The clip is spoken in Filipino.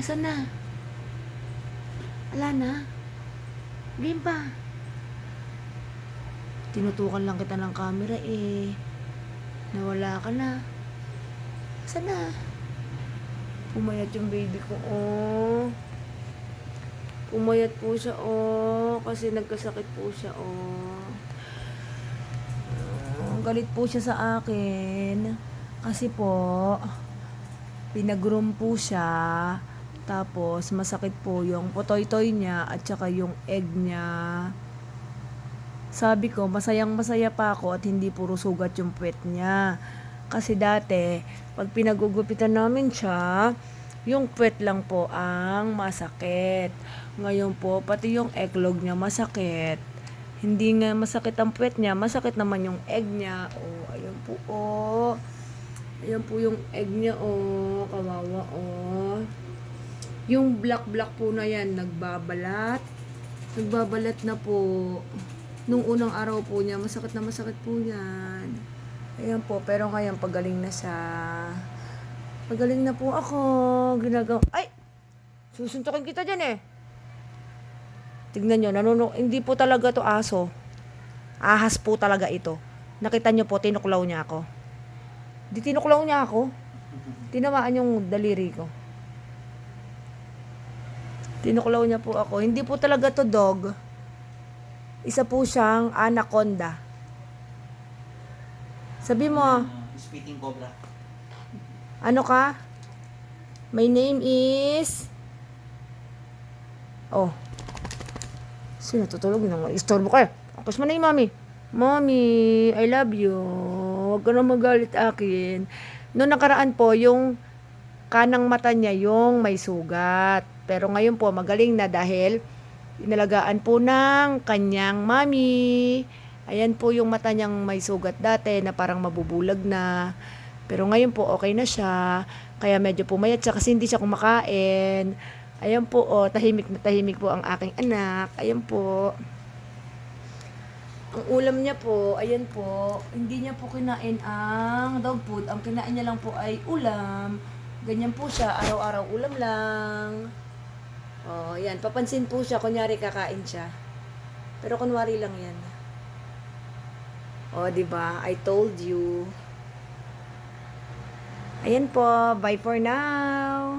Asan na? Wala na. Game pa. Tinutukan lang kita ng camera eh. Nawala ka na. Asan na? Pumayat yung baby ko, oh. Pumayat po siya, oh. Kasi nagkasakit po siya, oh. Ah, galit po siya sa akin. Kasi po, pinag-groom po siya. Tapos, masakit po yung potoy-toy niya at saka yung egg niya. Sabi ko, masayang masaya pa ako at hindi puro sugat yung puwet niya. Kasi dati, pag pinagugupitan namin siya, yung puwet lang po ang masakit. Ngayon po, pati yung eglog niya masakit. Hindi nga masakit ang puwet niya, masakit naman yung egg niya. Oh, ayun po, oh. Ayan po yung egg niya, oh. Kawawa, oh. Yung black-black po na yan, nagbabalat. Nagbabalat na po. Nung unang araw po niya, masakit na masakit po yan. Ayan po, pero ngayon pagaling na siya. Pagaling na po ako. Ginagawa. Ay! Susuntokin kita dyan eh. Tignan nyo, nanuno, hindi po talaga to aso. Ahas po talaga ito. Nakita nyo po, tinuklaw niya ako. Di tinuklaw niya ako. Tinamaan yung daliri ko. Tinuklaw niya po ako. Hindi po talaga to dog. Isa po siyang anaconda. Sabi mo, spitting cobra. ano ka? My name is... Oh. Sino tutulog na? Istorbo ka. Tapos mo na yung mami. Mommy, I love you. Huwag ka na magalit akin. Noong nakaraan po, yung kanang mata niya yung may sugat. Pero ngayon po, magaling na dahil inalagaan po ng kanyang mami. Ayan po yung mata niyang may sugat dati na parang mabubulag na. Pero ngayon po, okay na siya. Kaya medyo pumayat siya kasi hindi siya kumakain. Ayan po, oh, tahimik na tahimik po ang aking anak. Ayan po. Ang ulam niya po, ayan po, hindi niya po kinain ang dog food. Ang kinain niya lang po ay ulam. Ganyan po siya, araw-araw ulam lang. Oh, yan. Papansin po siya, kunyari kakain siya. Pero kunwari lang yan. Oh, 'di ba? I told you. Ayan po, bye for now.